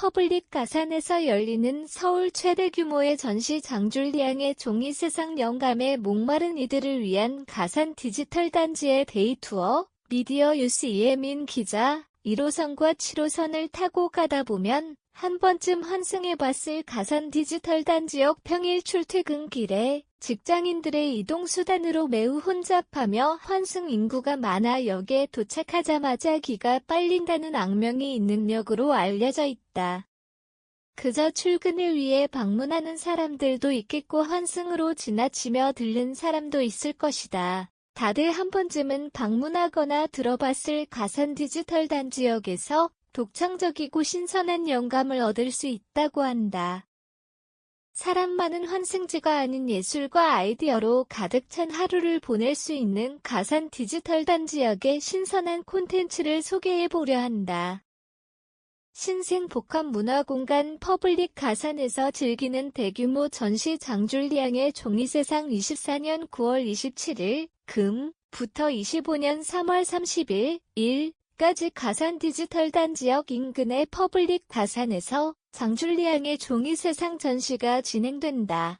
퍼블릭 가산에서 열리는 서울 최대 규모의 전시 장줄리앙의 종이 세상 영감에 목마른 이들을 위한 가산 디지털 단지의 데이 투어, 미디어 유스 이예민 기자, 1호선과 7호선을 타고 가다 보면 한 번쯤 환승해봤을 가산 디지털 단 지역 평일 출퇴근길에 직장인들의 이동수단으로 매우 혼잡하며 환승 인구가 많아 역에 도착하자마자 기가 빨린다는 악명이 있는 역으로 알려져 있다. 그저 출근을 위해 방문하는 사람들도 있겠고 환승으로 지나치며 들른 사람도 있을 것이다. 다들 한 번쯤은 방문하거나 들어봤을 가산 디지털 단지역에서 독창적이고 신선한 영감을 얻을 수 있다고 한다. 사람 많은 환승지가 아닌 예술과 아이디어로 가득 찬 하루를 보낼 수 있는 가산 디지털 단지역의 신선한 콘텐츠를 소개해 보려 한다. 신생 복합 문화공간 퍼블릭 가산에서 즐기는 대규모 전시 장줄리앙의 종이세상 24년 9월 27일 금 부터 25년 3월 30일 일 까지 가산 디지털 단지역 인근의 퍼블릭 가산에서 장줄리앙의 종이세상 전시가 진행된다.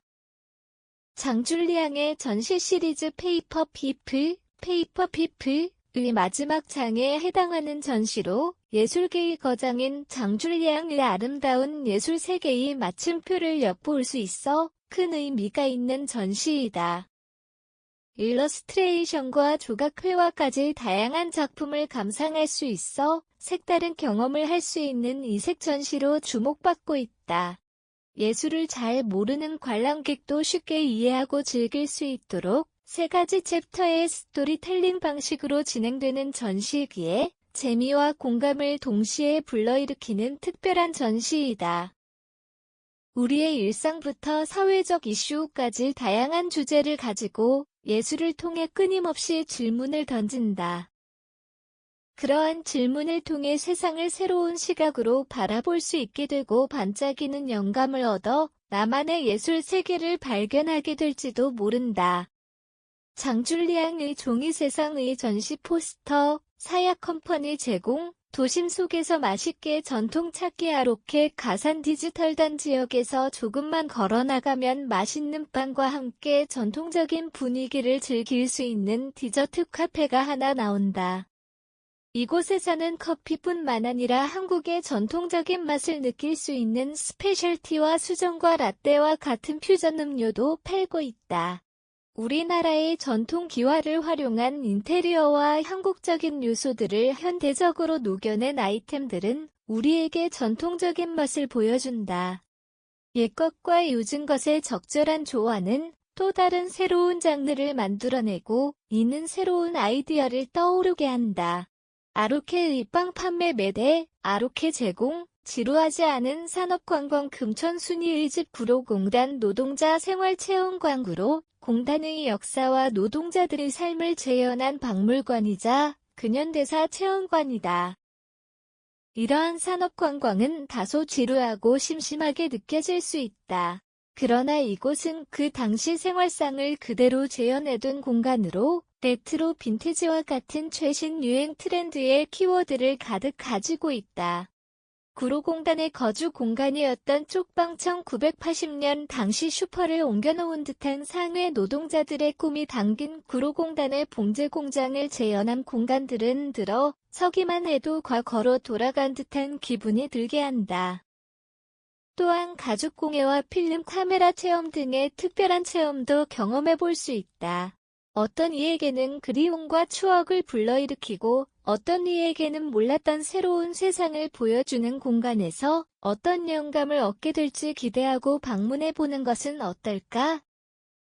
장줄리앙의 전시 시리즈 페이퍼 피플, 페이퍼 피플의 마지막 장에 해당하는 전시로 예술계의 거장인 장줄리앙의 아름다운 예술 세계의 마침표를 엿볼 수 있어 큰 의미가 있는 전시이다. 일러스트레이션과 조각회화까지 다양한 작품을 감상할 수 있어 색다른 경험을 할 수 있는 이색 전시로 주목받고 있다. 예술을 잘 모르는 관람객도 쉽게 이해하고 즐길 수 있도록 세 가지 챕터의 스토리텔링 방식으로 진행되는 전시기에 재미와 공감을 동시에 불러일으키는 특별한 전시이다. 우리의 일상부터 사회적 이슈까지 다양한 주제를 가지고 예술을 통해 끊임없이 질문을 던진다. 그러한 질문을 통해 세상을 새로운 시각으로 바라볼 수 있게 되고 반짝이는 영감을 얻어 나만의 예술 세계를 발견하게 될지도 모른다. 장줄리앙의 종이 세상의 전시 포스터, 사약 컴퍼니 제공, 도심 속에서 맛있게 전통 찾기 아로케 가산 디지털 단 지역에서 조금만 걸어 나가면 맛있는 빵과 함께 전통적인 분위기를 즐길 수 있는 디저트 카페가 하나 나온다. 이곳에서는 커피뿐만 아니라 한국의 전통적인 맛을 느낄 수 있는 스페셜티와 수정과 라떼와 같은 퓨전 음료도 팔고 있다. 우리나라의 전통 기와를 활용한 인테리어와 한국적인 요소들을 현대적으로 녹여낸 아이템들은 우리에게 전통적인 맛을 보여준다. 옛것과 요즘 것의 적절한 조화는 또 다른 새로운 장르를 만들어내고 이는 새로운 아이디어를 떠오르게 한다. 아로케의 빵 판매 매대, 아로케 제공, 지루하지 않은 산업관광 금천순이의 집 구로공단 노동자 생활체험 광구로 공단의 역사와 노동자들의 삶을 재현한 박물관이자 근현대사 체험관이다. 이러한 산업관광은 다소 지루하고 심심하게 느껴질 수 있다. 그러나 이곳은 그 당시 생활상을 그대로 재현해둔 공간으로 레트로 빈티지와 같은 최신 유행 트렌드의 키워드를 가득 가지고 있다. 구로공단의 거주 공간이었던 쪽방 1980년 당시 슈퍼를 옮겨놓은 듯한 상회 노동자들의 꿈이 담긴 구로공단의 봉제 공장을 재현한 공간들은 들어 서기만 해도 과거로 돌아간 듯한 기분이 들게 한다. 또한 가죽공예와 필름 카메라 체험 등의 특별한 체험도 경험해 볼 수 있다. 어떤 이에게는 그리움과 추억을 불러일으키고 어떤 이에게는 몰랐던 새로운 세상을 보여주는 공간에서 어떤 영감을 얻게 될지 기대하고 방문해 보는 것은 어떨까?